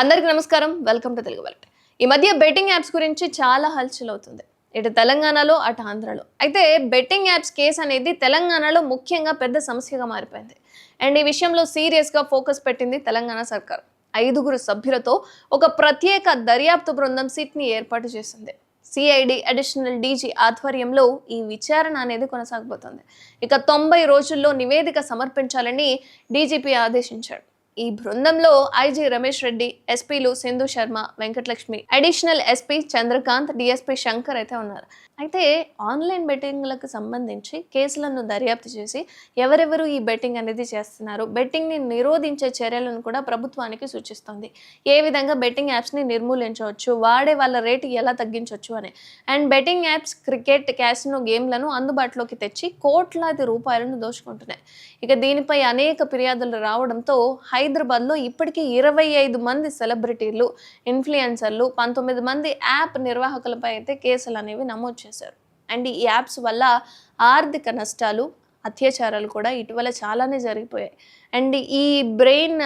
అందరికీ నమస్కారం. Welcome to Telugu వెల్ట్ ఈ మధ్య బెట్టింగ్ యాప్స్ గురించి చాలా హల్చల్ అవుతుంది. ఇటు తెలంగాణలో అటు ఆంధ్రలో. అయితే బెట్టింగ్ యాప్స్ కేసు అనేది తెలంగాణలో ముఖ్యంగా పెద్ద సమస్యగా మారిపోయింది. అండ్ ఈ విషయంలో సీరియస్గా ఫోకస్ పెట్టింది తెలంగాణ సర్కార్. ఐదుగురు సభ్యులతో ఒక ప్రత్యేక దర్యాప్తు బృందం సిట్ని ఏర్పాటు చేసింది. సిఐడి అడిషనల్ డీజీ ఆధ్వర్యంలో ఈ విచారణ అనేది కొనసాగబోతోంది. ఇక తొంభై రోజుల్లో నివేదిక సమర్పించాలని డీజీపీ ఆదేశించాడు ఈ బృందంలో ఐజీ రమేష్ రెడ్డి ఎస్పీలు Sindhu Sharma Venkatalakshmi additional SP Chandrakant DSP Shankar అయితే ఉన్నారు. అయితే ఆన్లైన్ బెట్టింగ్లకు సంబంధించి కేసులను దర్యాప్తు చేసి ఎవరెవరు ఈ బెట్టింగ్ అనేది చేస్తున్నారు బెట్టింగ్ని నిరోధించే చర్యలను కూడా ప్రభుత్వానికి సూచిస్తుంది. ఏ విధంగా బెట్టింగ్ యాప్స్ని నిర్మూలించవచ్చు వాడే వాళ్ళ రేటు ఎలా తగ్గించవచ్చు అని. And betting apps cricket casino గేమ్లను అందుబాటులోకి తెచ్చి కోట్లాది రూపాయలను దోచుకుంటున్నాయి. ఇక దీనిపై అనేక ఫిర్యాదులు రావడంతో హైదరాబాద్లో ఇప్పటికీ ఇరవై ఐదు మంది సెలబ్రిటీలు ఇన్ఫ్లుయెన్సర్లు పంతొమ్మిది మంది యాప్ నిర్వాహకులపై అయితే కేసులు అనేవి నమోదు చేశారు. అండ్ ఈ యాప్స్ వల్ల ఆర్థిక నష్టాలు అత్యాచారాలు కూడా ఇటీవల చాలానే జరిగిపోయాయి. అండ్ ఈ బ్రెయిన్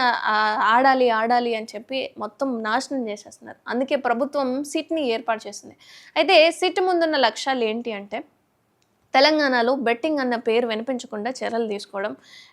ఆడాలి ఆడాలి అని చెప్పి మొత్తం నాశనం చేసేస్తున్నారు. అందుకే ప్రభుత్వం సిట్ని ఏర్పాటు చేసింది. అయితే సిట్ ముందున్న లక్ష్యాలు ఏంటి అంటే తెలంగాణలో బెట్టింగ్ అన్న పేరు వినిపించకుండా చర్యలు తీసుకోవడం.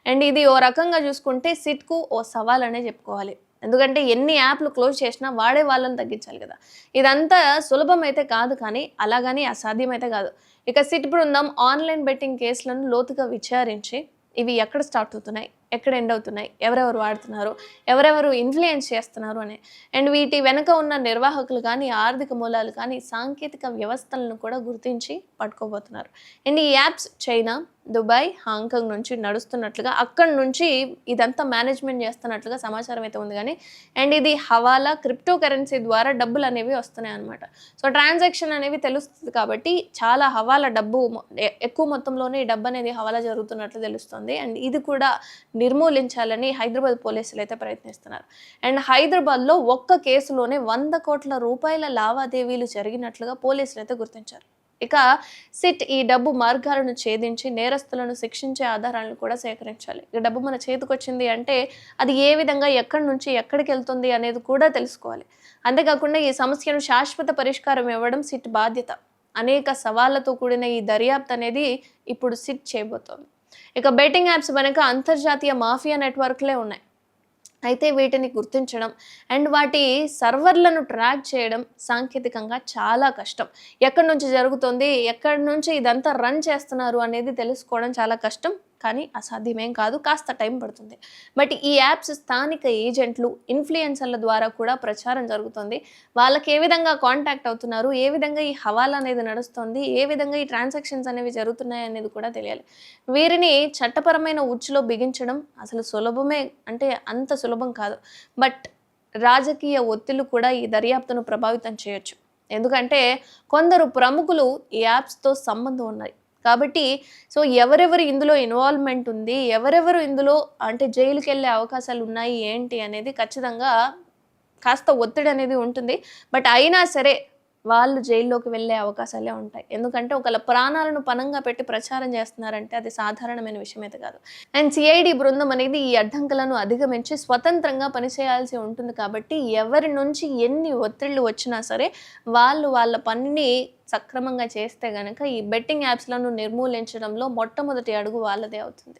అండ్ ఇది ఓ రకంగా చూసుకుంటే సిట్కు ఓ సవాల్ అనే చెప్పుకోవాలి. ఎందుకంటే ఎన్ని యాప్లు క్లోజ్ చేసినా వాడే వాళ్ళని తగ్గించాలి కదా. ఇదంతా సులభం అయితే కాదు కానీ అలాగని అసాధ్యం అయితే కాదు. ఇక సిట్ బృందం ఆన్లైన్ బెట్టింగ్ కేసులను లోతుగా విచారించి ఇవి ఎక్కడ స్టార్ట్ అవుతున్నాయి? ఎక్కడ ఎండ్ అవుతున్నాయి ఎవరెవరు వాడుతున్నారు ఎవరెవరు ఇన్ఫ్లుయెన్స్ చేస్తున్నారు అని. అండ్ వీటి వెనుక ఉన్న నిర్వాహకులు కానీ ఆర్థిక మూలాలు కానీ సాంకేతిక వ్యవస్థలను కూడా గుర్తించి పట్టుకోబోతున్నారు. అండ్ ఈ apps China Dubai Hong Kong నుంచి నడుస్తున్నట్లుగా అక్కడి నుంచి ఇదంతా మేనేజ్మెంట్ చేస్తున్నట్లుగా సమాచారం అయితే ఉంది. కానీ అండ్ ఇది హవాలా క్రిప్టో కరెన్సీ ద్వారా డబ్బులు అనేవి వస్తున్నాయి అనమాట సో ట్రాన్సాక్షన్ అనేవి తెలుస్తుంది కాబట్టి చాలా హవాలా డబ్బు ఎక్కువ మొత్తంలోనే ఈ డబ్బు అనేది హవాలా జరుగుతున్నట్లు తెలుస్తుంది. అండ్ ఇది కూడా నిర్మూలించాలని హైదరాబాద్ పోలీసులు అయితే ప్రయత్నిస్తున్నారు. అండ్ హైదరాబాద్లో ఒక్క కేసులోనే వంద కోట్ల రూపాయల లావాదేవీలు జరిగినట్లుగా పోలీసులు అయితే గుర్తించారు. ఇక సిట్ ఈ డబ్బు మార్గాలను ఛేదించి నేరస్తులను శిక్షించే ఆధారాలను కూడా సేకరించాలి. ఇక డబ్బు మన చేతికొచ్చింది అంటే అది ఏ విధంగా ఎక్కడి నుంచి ఎక్కడికి వెళ్తుంది అనేది కూడా తెలుసుకోవాలి. అంతేకాకుండా ఈ సమస్యను శాశ్వత పరిష్కారం ఇవ్వడం సిట్ బాధ్యత. అనేక సవాళ్ళతో కూడిన ఈ దర్యాప్తు అనేది ఇప్పుడు సిట్ చేయబోతోంది. ఇక బెట్టింగ్ యాప్స్ వెనుక అంతర్జాతీయ మాఫియా నెట్వర్క్లే ఉన్నాయి. అయితే వీటిని గుర్తించడం అండ్ వాటి సర్వర్లను ట్రాక్ చేయడం సాంకేతికంగా చాలా కష్టం. ఎక్కడి నుంచి జరుగుతుంది? ఎక్కడి నుంచి ఇదంతా రన్ చేస్తున్నారు అనేది తెలుసుకోవడం చాలా కష్టం. కానీ అసాధ్యమేం కాదు కాస్త టైం పడుతుంది. బట్ ఈ యాప్స్ స్థానిక ఏజెంట్లు ఇన్ఫ్లుయెన్సర్ల ద్వారా కూడా ప్రచారం జరుగుతుంది. వాళ్ళకి ఏ విధంగా కాంటాక్ట్ అవుతున్నారు ఏ విధంగా ఈ హవాలా అనేది నడుస్తుంది ఏ విధంగా ఈ ట్రాన్సాక్షన్స్ అనేవి జరుగుతున్నాయి అనేది కూడా తెలియాలి. వీరిని చట్టపరమైన ఉచ్చులో బిగించడం అసలు సులభమే అంటే అంత సులభం కాదు. బట్ రాజకీయ ఒత్తిళ్ళు కూడా ఈ దర్యాప్తును ప్రభావితం చేయొచ్చు. ఎందుకంటే కొందరు ప్రముఖులు ఈ యాప్స్తో సంబంధం ఉన్నాయి కాబట్టి సో ఎవరెవరు ఇందులో ఇన్వాల్వ్మెంట్ ఉంది ఎవరెవరు ఇందులో అంటే జైలుకి వెళ్ళే అవకాశాలు ఉన్నాయి ఏంటి అనేది ఖచ్చితంగా కాస్త ఒత్తిడి అనేది ఉంటుంది. బట్ అయినా సరే వాళ్ళు జైల్లోకి వెళ్ళే అవకాశాలే ఉంటాయి. ఎందుకంటే ఒకళ్ళ ప్రాణాలను పనంగా పెట్టి ప్రచారం చేస్తున్నారంటే అది సాధారణమైన విషయం అయితే కాదు. అండ్ సిఐడి బృందం అనేది ఈ అడ్డంకులను అధిగమించి స్వతంత్రంగా పనిచేయాల్సి ఉంటుంది కాబట్టి ఎవరి నుంచి ఎన్ని ఒత్తిళ్ళు వచ్చినా సరే వాళ్ళు వాళ్ళ పనిని సక్రమంగా చేస్తే గనక ఈ బెట్టింగ్ యాప్స్లను నిర్మూలించడంలో మొట్టమొదటి అడుగు వాళ్ళదే అవుతుంది.